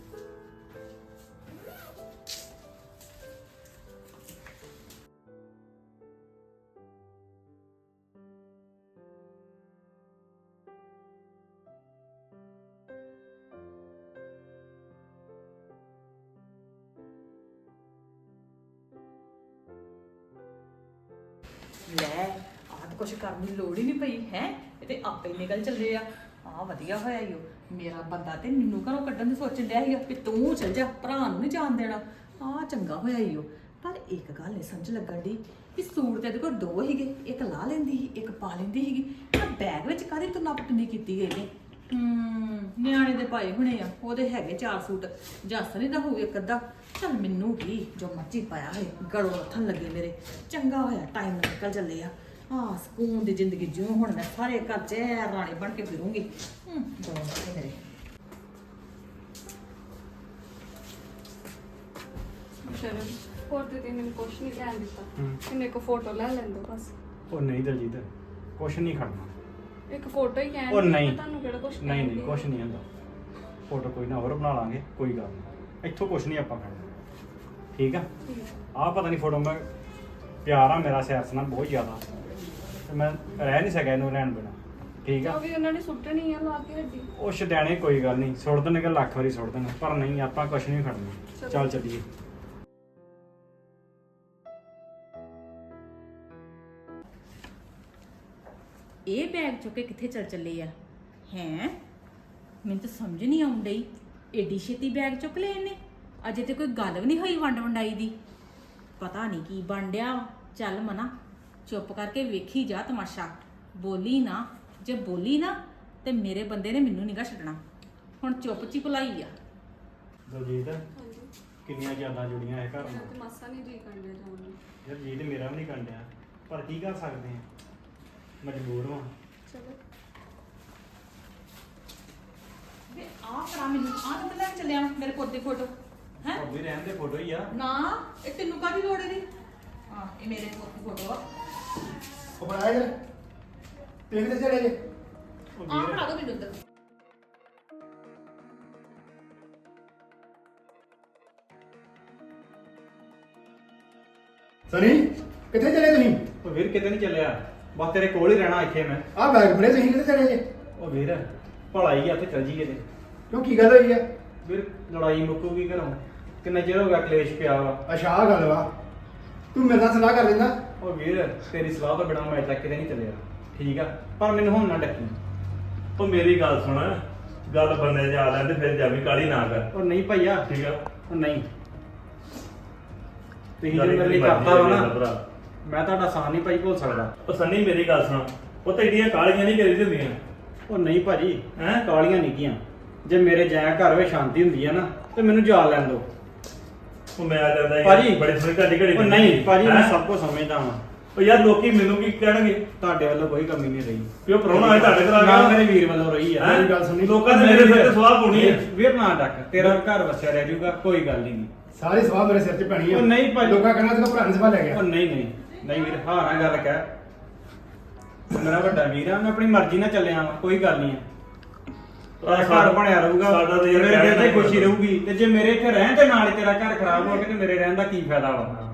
[SPEAKER 3] ਕਰਨ ਦੀ ਲੋੜ ਹੀ ਨਹੀਂ ਪਈ, ਹੈ? ਇਹ ਤੇ ਆਪੇ ਨਿਕਲ ਚੱਲੇ ਆ। ਆ ਵਧੀਆ ਹੋਇਆ ਈਓ ਮੇਰਾ ਬੰਦਾ ਤੇ ਮੈਨੂੰ ਘਰੋਂ ਕੱਢਣ ਦੀ ਸੋਚਣ ਡਿਆ ਸੀਗਾ ਵੀ ਤੂੰ ਚੱਲ ਜਾ, ਭਰਾ ਨੂੰ ਨਹੀਂ ਜਾਣ ਦੇਣਾ। ਆ ਚੰਗਾ ਹੋਇਆ ਈਓ ਪਰ ਇੱਕ ਗੱਲ ਨਹੀਂ ਸਮਝ ਲੱਗਣ ਦੀ ਕਿ ਸੂਟ ਤੇ ਇਹਦੇ ਕੋਲ ਦੋ ਹੀਗੇ ਇੱਕ ਲਾ ਲੈਂਦੀ ਸੀ, ਇੱਕ ਪਾ ਲੈਂਦੀ ਸੀਗੀ। ਆ ਬੈਗ ਵਿੱਚ ਕਾਹਦੀ ਤੁਨਾ ਪਟਨੀ ਕੀਤੀ ਗਈ ਨੇ ਹਮ ਨਿਆਣੇ ਦੇ ਪਾਏ ਹੁਣੇ ਆ ਉਹਦੇ ਹੈਗੇ ਚਾਰ ਸੂਟ। ਜੱਸ ਨਹੀਂ ਦਾ ਹੋਊ ਇੱਕ ਅੱਧਾ। ਚੱਲ ਮੈਨੂੰ ਕੀ, ਜੋ ਮਰਜ਼ੀ ਪਾਇਆ ਹੋਏ ਗੜੋ ਹੱਥਾਂ ਲੱਗੇ ਮੇਰੇ। ਚੰਗਾ ਹੋਇਆ ਟਾਈਮ ਨਿਕਲ ਚੱਲੇ ਆ। ਆ ਸਕੂਨ ਦੀ ਜ਼ਿੰਦਗੀ ਜਿਉਂ ਹੁਣ ਮੈਂ ਸਾਰੇ ਘਰ 'ਚ ਐ ਰਾਣੀ ਬਣ ਕੇ ਫਿਰੂੰਗੀ। ਹੂੰ ਦੋ ਮੇਰੇ।
[SPEAKER 6] ਸ਼ਰਮ ਹੋਰ ਤੇ ਤੇ ਮੈਨੂੰ ਕੁਛ ਨਹੀਂ ਕਹਿਣ ਦਿੱਤਾ।
[SPEAKER 5] ਹੂੰ।
[SPEAKER 6] ਕਿ ਮੇਰੇ ਕੋ ਫੋਟੋ ਲੈ ਲੈਂਦੋ ਬਸ।
[SPEAKER 5] ਉਹ ਨਹੀਂ ਦਲਜੀਤ ਕੁਛ ਨਹੀਂ ਖੜਨਾ।
[SPEAKER 6] ਇੱਕ ਫੋਟੋ ਹੀ ਕਹਿਣ
[SPEAKER 5] ਉਹ
[SPEAKER 6] ਦਿੱਤਾ,
[SPEAKER 5] ਨਹੀਂ।
[SPEAKER 6] ਤੁਹਾਨੂੰ ਕਿਹੜਾ ਕੁਛ
[SPEAKER 5] ਨਹੀਂ ਨਹੀਂ
[SPEAKER 6] ਕਹਿਣ
[SPEAKER 5] ਕੁਛ ਨਹੀਂ ਹੁੰਦਾ। ਫੋਟੋ ਕੋਈ ਨਾ ਹੋਰ ਬਣਾ ਲਾਂਗੇ ਕੋਈ ਗੱਲ ਨਹੀਂ। ਇੱਥੋਂ ਕੁਛ ਨਹੀਂ ਆਪਾਂ ਖੜਨਾ। ਠੀਕ ਆ?
[SPEAKER 6] ਹੈ।
[SPEAKER 5] ਆਹ ਪਤਾ ਨਹੀਂ ਫੋਟੋ ਮੈਂ ਪਿਆਰ ਆ ਮੇਰਾ ਸਿਆਸਤ ਨਾਲ ਬਹੁਤ ਜ਼ਿਆਦਾ। ਤੇ ਮੈਂ ਰਹਿ ਨਹੀਂ ਸਕਿਆ ਇਹਨੂੰ ਲੈਣ ਬਿਨਾ। ਠੀਕ ਆ?
[SPEAKER 6] ਉਹ ਵੀ ਉਹਨਾਂ ਨੇ ਸੁੱਟਣੀ ਆ ਲਾ ਕੇ ਹੱਡੀ
[SPEAKER 5] ਉਹ ਛਡਿਆਣੇ ਕੋਈ ਗੱਲ ਨਹੀਂ ਸੁੱਟ ਦੇਣਗੇ ਲੱਖ ਵਾਰੀ ਸੁੱਟ ਦੇਣ ਪਰ ਨਹੀਂ ਆਪਾਂ ਕੁਛ ਨਹੀਂ ਖੜਨਾ।
[SPEAKER 6] ਚਲੋ।
[SPEAKER 5] ਚੱਲ ਚੱਲੀਏ।
[SPEAKER 3] ਇਹ ਬੈਗ ਚੁੱਕ ਕੇ ਕਿੱਥੇ ਚੱਲ ਚੱਲੇ ਆ? ਹੈਂ? ਮੈਨੂੰ ਤਾਂ ਸਮਝ ਨਹੀਂ ਆਉਣ ਡਈ। ਏਡੀ ਛੇਤੀ ਬੈਗ ਚੁੱਕ ਲਏ ਇਹਨੇ? ਅਜੇ ਤੇ ਕੋਈ ਗੱਲ ਵੀ ਨਹੀਂ ਹੋਈ ਵੰਡ ਵੰਡਾਈ ਦੀ। ਪਤਾ ਨਹੀਂ ਕੀ ਬਣ ਡਿਆ ਵਾ। ਚੱਲ ਮਨਾ। ਚੁੱਪ ਕਰਕੇ ਵੇਖੀ ਜਾ ਤਮਾਸ਼ਾ। ਬੋਲੀ ਨਾ ਜੇ ਬੋਲੀ ਨਾ ਤੇ ਮੇਰੇ ਬੰਦੇ ਨੇ ਮੈਨੂੰ ਨਹੀਂਗਾ ਛੱਡਣਾ। ਹੁਣ ਚੁੱਪ ਚੀ ਭੁਲਾਈ ਆ।
[SPEAKER 5] ਦਲਜੀਤ
[SPEAKER 6] ਹਾਂਜੀ
[SPEAKER 5] ਕਿੰਨੀਆਂ ਜ਼ਿਆਦਾ ਜੁੜੀਆਂ ਇਹ ਘਰ
[SPEAKER 6] ਮੇਰਾ
[SPEAKER 5] ਨਾਲ
[SPEAKER 6] ਤੇ ਮਾਸਾ ਨਹੀਂ ਜੀ ਕਰਦਾ ਜਾਣ ਨੂੰ।
[SPEAKER 5] ਯਾਰ ਜੀ ਤੇ ਮੇਰਾ ਵੀ ਨਹੀਂ ਕੰਡਿਆ ਪਰ ਕੀ ਕਰ ਸਕਦੇ ਆ? ਮਜਬੂਰ ਹਾਂ
[SPEAKER 6] ਚਲੋ।
[SPEAKER 3] ਵੇ ਆ ਕਰਾ ਮੈਨੂੰ ਆ ਤਾਂ ਲੈ ਚੱਲਿਆ ਮੇਰੇ ਪੁੱਤ ਦੀ ਫੋਟੋ। ਹੈ?
[SPEAKER 5] ਉਹ ਵੀ ਰਹਿਣ ਦੇ ਫੋਟੋ ਹੀ ਆ।
[SPEAKER 3] ਨਾ ਇਹ ਤੈਨੂੰ ਕਾਹਦੀ ਲੋੜ ਇਹਦੀ? ਹਾਂ ਇਹ ਮੇਰੇ ਦੀ ਫੋਟੋ ਆ।
[SPEAKER 2] ਉਹ ਬਣਾਇਆ ਜਰ ਤੇ ਕਿਤੇ ਚੜੇ ਜੇ
[SPEAKER 5] ਉਹ
[SPEAKER 3] ਆ
[SPEAKER 5] ਵੀਰ।
[SPEAKER 3] ਫੜਾ ਦੋ ਮੈਨੂੰ ਉੱਧਰ
[SPEAKER 2] ਸਨੀ ਕਿੱਥੇ ਚਲੇ ਤੁਸੀਂ?
[SPEAKER 5] ਉਹ ਵੀਰ ਕਿਤੇ ਨਹੀਂ ਚੱਲਿਆ। ਬਸ ਤੇਰੇ ਕੋਲ ਹੀ ਰਹਿਣਾ ਇੱਥੇ ਮੈਂ।
[SPEAKER 2] ਆਹ ਬੈਗ ਫੜੇ ਤੁਸੀਂ ਕਿੱਥੇ ਚਲੇ ਜੇ
[SPEAKER 5] ਉਹ ਵੀਰ ਭਲਾਈ ਆ ਤੇ ਚੱਲ ਜੀਏ ਤੇ।
[SPEAKER 2] ਕਿਉਂ ਕੀ ਗੱਲ ਹੋਈ ਆ?
[SPEAKER 5] ਵੀਰ ਲੜਾਈ ਮੁੱਕੂਗੀ ਘਰੋਂ। ਕਿੰਨਾ ਚਿਰ ਹੋ ਗਿਆ ਕਲੇਸ਼ ਪਿਆ ਵਾ।
[SPEAKER 2] ਅੱਛਾ ਆਹ ਗੱਲ ਵਾ। ਤੂੰ ਮੇਰੇ ਨਾਲ ਸਲਾਹ ਕਰ ਲੈਂਦਾ।
[SPEAKER 5] ਉਹ ਵੀਰ ਤੇਰੀ ਸਲਾਹ ਤੋਂ ਬਿਨਾਂ ਮੈਂ ਅਜੇ ਤੱਕ ਕਿਤੇ ਨਹੀਂ ਚੱਲਿਆ। ਠੀਕ ਆ ਪਰ ਮੈਨੂੰ ਹੁਣ ਨਾ ਡੱਕੀ।
[SPEAKER 1] ਉਹ ਮੇਰੀ ਗੱਲ ਸੁਣ ਗੱਲ ਬੰਦੇ ਜਾ ਲੈਂਦੇ ਫਿਰ ਜਾਵੀਂ ਕਾਲੀ ਨਾ ਕਰ।
[SPEAKER 5] ਉਹ ਨਹੀਂ ਭਈਆ।
[SPEAKER 1] ਠੀਕ ਆ।
[SPEAKER 5] ਉਹ ਨਹੀਂ। ਤੁਸੀਂ ਜੋ ਮੇਰੇ ਲਈ ਕਰਤਾ ਵਾ ਨਾ
[SPEAKER 1] ਭਰਾ।
[SPEAKER 5] ਮੈਂ ਤੁਹਾਡਾ ਆਸਾਨ ਨਹੀਂ ਭਾਈ ਭੁੱਲ ਸਕਦਾ।
[SPEAKER 1] ਉਹ ਸੰਨੀ ਮੇਰੀ ਗੱਲ ਸੁਣ। ਉਹ ਤਾਂ ਏਡੀਆਂ ਕਾਲੀਆਂ ਨਹੀਂ ਕਰੀ ਦਿੰਦੀਆਂ।
[SPEAKER 5] ਉਹ ਨਹੀਂ ਭਾਜੀ
[SPEAKER 1] ਹੈਂ?
[SPEAKER 5] ਕਾਲੀਆਂ ਨਹੀਂ ਕੀਆਂ ਜੇ ਮੇਰੇ ਜਾਇਆ ਘਰ ਵਿੱਚ ਸ਼ਾਂਤੀ ਹੁੰਦੀ ਹੈ ਨਾ ਤੇ ਮੈਨੂੰ ਜਾ ਲੈਣ ਦਿਓ।
[SPEAKER 1] ਉਹ ਮੈਂ ਕਹਿੰਦਾ ਯਾਰ,
[SPEAKER 5] ਭਾਜੀ
[SPEAKER 1] ਬੜੇ ਸੋਹਣੀ ਘੜੀ ਘੜੀ
[SPEAKER 5] ਉਹ ਨਹੀਂ ਭਾਜੀ ਮੈਂ
[SPEAKER 1] ਹੈਂ?
[SPEAKER 5] ਸਭ ਕੁਝ ਸਮਝਦਾ ਵਾਂ।
[SPEAKER 1] ਉਹ ਯਾਰ ਲੋਕੀ ਮੈਨੂੰ ਕੀ ਕਹਿਣਗੇ?
[SPEAKER 5] ਤੁਹਾਡੇ ਵੱਲੋਂ ਕੋਈ ਕਮੀ ਨਹੀਂ ਰਹੀ।
[SPEAKER 1] ਵੀ ਉਹ ਪ੍ਰਾਹੁਣਾ ਹੈ ਤੁਹਾਡੇ ਘਰ ਆ ਗਿਆ।
[SPEAKER 5] ਨਾ ਮੇਰੇ ਵੀਰ ਵੱਲੋਂ ਰਹੀ ਆ।
[SPEAKER 1] ਹੈਂ?
[SPEAKER 2] ਮੇਰੀ ਗੱਲ ਸੁਣੀ।
[SPEAKER 1] ਲੋਕਾਂ ਨੇ ਮੇਰੇ ਸਿਰ ਤੇ ਸਵਾਹ ਪਾਉਣੀ ਹੈ
[SPEAKER 5] ਵੀਰ ਨਾ ਡੱਕ ਤੇਰਾ ਘਰ ਵਸਿਆ ਰਹਿ ਜਾਊਗਾ ਕੋਈ ਗੱਲ ਹੀ ਨਹੀਂ।
[SPEAKER 2] ਸਾਰੀ ਸਵਾਹ ਮੇਰੇ ਸਿਰ 'ਚ ਪੈਣੀ ਆ।
[SPEAKER 5] ਉਹ ਨਹੀਂ ਭਾਈ।
[SPEAKER 2] ਲੋਕਾਂ ਕਹਿਣਾ ਤੇਰਾ ਭਰਾ ਨੇ ਸਵਾਹ ਲੈ ਗਿਆ।
[SPEAKER 5] ਉਹ ਨਹੀਂ ਨਹੀਂ। ਨਹੀਂ ਵੀਰ ਹਾਂ ਨਾ ਗੱਲ ਕਹਿ। ਮੇਰਾ ਵੱਡਾ ਵੀਰ ਆ ਮੈਂ ਆਪਣੀ ਮਰਜ਼ੀ ਨਾਲ ਚੱਲਿਆ ਵਾਂ ਕੋਈ ਗੱਲ ਨਹੀਂ ਆ। ਘਰ ਬਣਿਆ ਰਹੂਗਾ।
[SPEAKER 1] ਸਾਡਾ ਤਾਂ ਯਾਰ
[SPEAKER 5] ਮੇਰੇ ਦਿਲ ਤੇ
[SPEAKER 1] ਕਹਿਣਾ
[SPEAKER 5] ਖੁਸ਼ੀ ਰਹੂਗੀ ਤੇ ਜੇ ਮੇਰੇ ਇੱਥੇ ਰਹਿਣ ਤੇ ਨਾਲ ਹੀ ਤੇਰਾ ਘਰ ਖਰਾਬ ਹੋ ਗਿਆ ਤੇ ਮੇਰੇ ਰਹਿਣ ਦਾ ਕੀ ਫਾਇਦਾ ਵਾ?